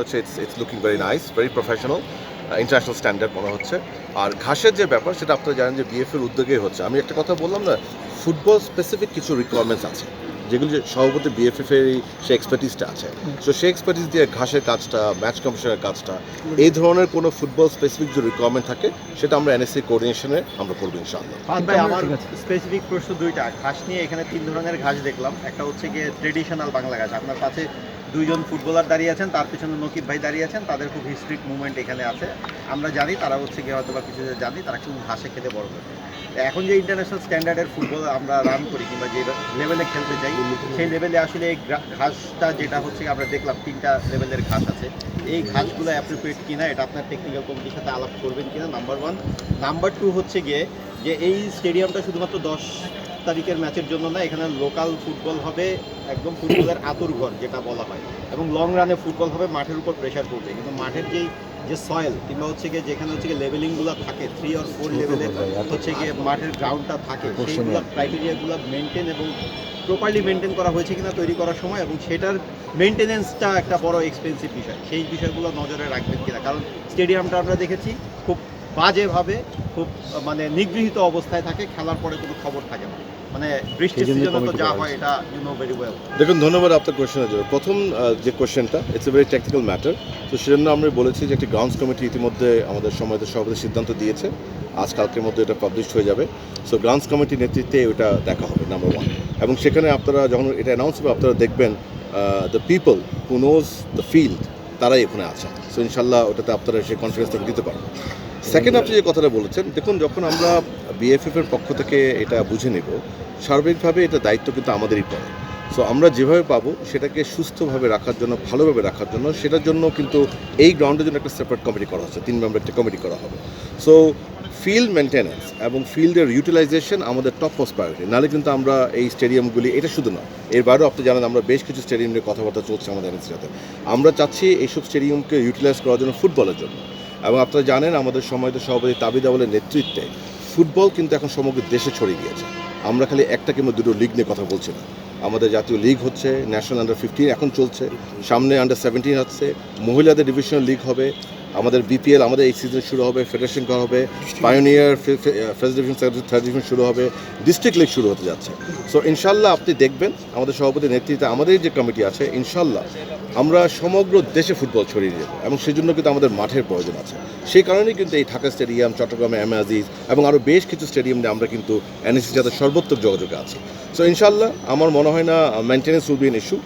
হচ্ছে it's it's looking very nice very professional international standard মনে হচ্ছে। আর ঘাসের যে ব্যাপার সেটা আপনারা জানেন যে বিএফ এর উদ্যোগেই হচ্ছে। আমি একটা কথা বললাম না ফুটবল স্পেসিফিক কিছু রিকোয়ারমেন্টস আছে যেগুলি যে সভাপতি বিএফএফ এর এই- সে এক্সপার্টিসটা আছে। সো সেই এক্সপার্টিস দিয়ে ঘাসের কাজটা ম্যাচ কমিশনের কাজটা এই ধরনের কোনো ফুটবল স্পেসিফিক যে রিকোয়ারমেন্ট থাকে সেটা আমরা এনএসসি কোঅর্ডিনেশনে আমরা করব ইনশাআল্লাহ। আমার স্পেসিফিক প্রশ্ন দুইটা। ঘাস নিয়ে এখানে তিন ধরনের ঘাস দেখলাম। একটা হচ্ছে গিয়ে ট্রেডিশনাল বাংলা ঘাস। আপনার কাছে দুইজন ফুটবলার দাঁড়িয়ে আছেন, তার পিছনে নকিব ভাই দাঁড়িয়ে আছেন, তাদের খুব হিস্ট্রিক মুভমেন্ট এখানে আছে। আমরা জানি তারা হচ্ছে গিয়ে হয়তো বা কিছু জানি, তারা খুব ঘাসে খেলে বড় করে এখন যে ইন্টারন্যাশনাল স্ট্যান্ডার্ডের ফুটবল আমরা রান করি কিংবা যে লেভেলে খেলতে চাই সেই লেভেলে আসলে এই ঘাসটা যেটা হচ্ছে আমরা দেখলাম, তিনটা লেভেলের ঘাস আছে। এই ঘাসগুলো অ্যাপ্রোপ্রিয়েট কিনা, এটা আপনার টেকনিক্যাল কমিটির সাথে আলাপ করবেন কিনা নাম্বার ওয়ান নাম্বার টু হচ্ছে গিয়ে যে এই স্টেডিয়ামটা শুধুমাত্র দশ তারিখের ম্যাচের জন্য না এখানে লোকাল ফুটবল হবে একদম ফুটবলের আতুর ঘর যেটা বলা হয়। এবং লং রানে ফুটবল হবে মাঠের উপর প্রেশার পড়বে। কিন্তু মাঠের যেই যে সয়েল কিংবা হচ্ছে গিয়ে যেখানে হচ্ছে গিয়ে লেভেলিংগুলো থাকে থ্রি আর ফোর লেভেলের হচ্ছে গিয়ে মাঠের গ্রাউন্ডটা থাকে সেইগুলো ক্রাইটেরিয়াগুলো মেনটেন এবং প্রপারলি মেনটেন করা হয়েছে কিনা তৈরি করার সময় এবং সেটার মেনটেনেন্সটা একটা বড় এক্সপেন্সিভ বিষয়। সেই বিষয়গুলো নজরে রাখবেন কিনা? কারণ স্টেডিয়ামটা আমরা দেখেছি খুব বাজেভাবে খুব মানে নিগৃহীত অবস্থায় থাকে খেলার পরে কোনো খবর থাকে না। মানে বৃষ্টির সিজনে তো যা হয় এটা ইউ নো ভেরি ওয়েল দেখুন ধন্যবাদ আপনার কোয়েশ্চেনের জন্য। প্রথম যে কোয়েশ্চেনটা it's a very technical matter তো সেজন্য আমরা বলেছি যে একটি গ্রাউন্ডস কমিটি ইতিমধ্যে আমাদের সময়ত সভাপতি সিদ্ধান্ত দিয়েছে। আজ কালকের মধ্যে এটা পাবলিশ হয়ে যাবে। সো গ্রাউন্ডস কমিটির নেতৃত্বে ওটা দেখা হবে নাম্বার ওয়ান এবং সেখানে আপনারা যখন এটা অ্যানাউন্স হবে আপনারা দেখবেন the people who knows the field তারাই এখানে আছে। সো ইনশাল্লাহ ওটাতে আপনারা সেই কনফিডেন্সটা দিতে পারবেন। সেকেন্ড আপনি যে কথাটা বলেছেন, দেখুন, যখন আমরা বিএফএফ এর পক্ষ থেকে এটা বুঝে নেব, সার্বিকভাবে এটা দায়িত্ব কিন্তু আমাদেরই পড়ে। সো আমরা যেভাবে পাবো, সেটাকে সুস্থভাবে রাখার জন্য, ভালোভাবে রাখার জন্য, সেটার জন্য কিন্তু এই গ্রাউন্ডের জন্য একটা সেপারেট কমিটি করা হচ্ছে, তিন মেম্বার একটা কমিটি করা হবে। সো ফিল্ড মেনটেন্যান্স এবং ফিল্ডের ইউটিলাইজেশন আমাদের টপ মোস্ট প্রায়োরিটি নাহলে কিন্তু আমরা এই স্টেডিয়ামগুলি এটা শুধু না, এর বাইরেও আপনি জানেন আমরা বেশ কিছু স্টেডিয়াম নিয়ে কথাবার্তা চলছে আমাদের এনএসির সাথে। আমরা চাচ্ছি এইসব স্টেডিয়ামকে ইউটিলাইজ করার জন্য ফুটবলের জন্য। এবং আপনারা জানেন আমাদের সময়ত সভাপতি তাবিদ আওয়ালের নেতৃত্বে। ফুটবল কিন্তু এখন সমগ্র দেশে ছড়িয়ে গিয়েছে। আমরা খালি একটা কিংবা দুটো লিগ নিয়ে কথা বলছি না। আমাদের জাতীয় লিগ হচ্ছে ন্যাশনাল আন্ডার ফিফটিন এখন চলছে, সামনে আন্ডার সেভেন্টিন আসছে মহিলাদের ডিভিশনাল লিগ হবে আমাদের বিপিএল আমাদের এই সিজন শুরু হবে ফেডারেশন করা হবে pioneer first division third division শুরু হবে ডিস্ট্রিক্ট লিগ শুরু হতে যাচ্ছে। সো ইনশাল্লাহ আপনি দেখবেন আমাদের সভাপতির নেতৃত্বে আমাদের যে কমিটি আছে, ইনশাল্লাহ আমরা সমগ্র দেশে ফুটবল ছড়িয়ে দেবো এবং সেজন্য কিন্তু আমাদের মাঠের প্রয়োজন আছে। সেই কারণেই কিন্তু এই ঢাকা স্টেডিয়াম চট্টগ্রামে এম আজিজ এবং আরও বেশ কিছু স্টেডিয়াম নিয়ে আমরা কিন্তু এনএসির সাথে সর্বোত্তম যোগাযোগে আছে। সো ইনশাল্লাহ আমার মনে হয় না মেনটেন্যান্স উইল বি ইস্যু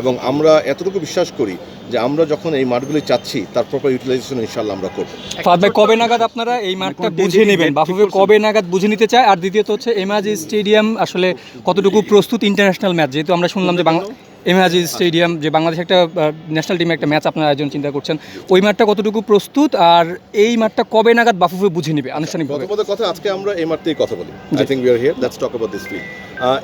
এবং আমরা এতটুকু বিশ্বাস করি যে আমরা যখন এই মাঠগুলি চাচ্ছি তার প্রপার ইউটিলাইজেশন ইনশাল্লাহ আমরা করব। ভাই কবে নাগাদ আপনারা এই মাঠটা বুঝে নেবেন? বাফুফে কবে নাগাদ বুঝে নিতে চায়? আর দ্বিতীয়ত হচ্ছে এমাজি স্টেডিয়াম আসলে কতটুকু প্রস্তুত ইন্টারন্যাশনাল ম্যাচ যেহেতু আমরা শুনলাম যে বাংলা এমআজি স্টেডিয়াম যে বাংলাদেশ একটা ন্যাশনাল টিমে একটা ম্যাচ আপনার আয়োজন চিন্তা করছেন ওই মাঠটা কতটুকু প্রস্তুত আর এই মাঠটা কবে নাগাদ বাফুফে বুঝে নেবে আনুষ্ঠানিকভাবে? কথা আজকে আমরা এই মাঠতেই কথা বলি। I think we are here that's talk about this field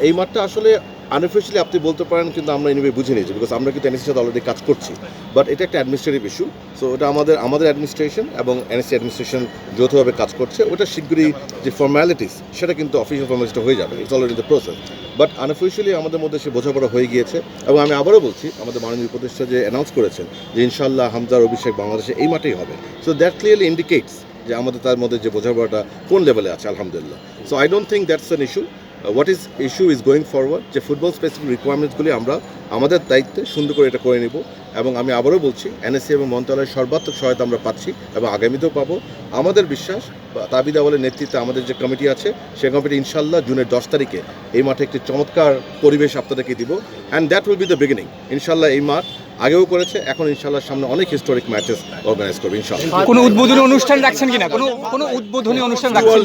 এই মাঠটা আসলে আনঅফিসিয়ালি আপনি বলতে পারেন কিন্তু আমরা এনিওয়ে বুঝে নিয়েছি বিকজ আমরা কিন্তু এনএসির সাথে অলরেডি কাজ করছি। বাট এটা একটা অ্যাডমিনিস্ট্রেটিভ ইস্যু সো ওটা আমাদের আমাদের অ্যাডমিনিস্ট্রেশন এবং এনএসসি অ্যাডমিনিস্ট্রেশন যৌথভাবে কাজ করছে। ওটা শীঘ্রই যে ফর্ম্যালিটিস সেটা কিন্তু অফিসিয়াল ফর্ম্যালিটিসটা হয়ে যাবে it's already the process but unofficially আমাদের মধ্যে সে বোঝাপড়া হয়ে গিয়েছে এবং আমি আবারও বলছি, আমাদের মাননীয় উপদেষ্টা যে অ্যানাউন্স করেছেন যে ইনশাল্লাহ হামজার অভিষেক বাংলাদেশে এই মাঠেই হবে। সো দ্যাট ক্লিয়ারলি ইন্ডিকেটস যে আমাদের তার মধ্যে যে বোঝাপড়াটা কোন লেভেলে আছে, আলহামদুলিল্লাহ। So I don't think that's an issue what is issue is going forward যে ফুটবল স্পেসিফিক রিকোয়ারমেন্টসগুলি আমরা আমাদের দায়িত্বে সুন্দর করে এটা করে নিব এবং আমি আবারও বলছি এনএসসি এবং মন্ত্রণালয়ের সর্বাত্মক সহায়তা আমরা পাচ্ছি এবং আগামীতেও পাবো আমাদের বিশ্বাস বা তাবিদ আওয়ালের নেতৃত্বে আমাদের যে কমিটি আছে সেই কমিটি ইনশাল্লাহ জুনের দশ তারিখে এই মাঠে একটি চমৎকার পরিবেশ আপনাদেরকে দিব and that will be the beginning ইনশাল্লাহ এই মাঠ আগেও করেছে এখন ইনশাল্লাহ সামনে অনেক হিস্টোরিক ম্যাচেস অর্গানাইজ করবে ইনশাল্লাহ কোনো উদ্বোধনী অনুষ্ঠান রাখছেন কিনা কোনো কোনো উদ্বোধনী অনুষ্ঠান রাখছেন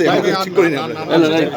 ঠিক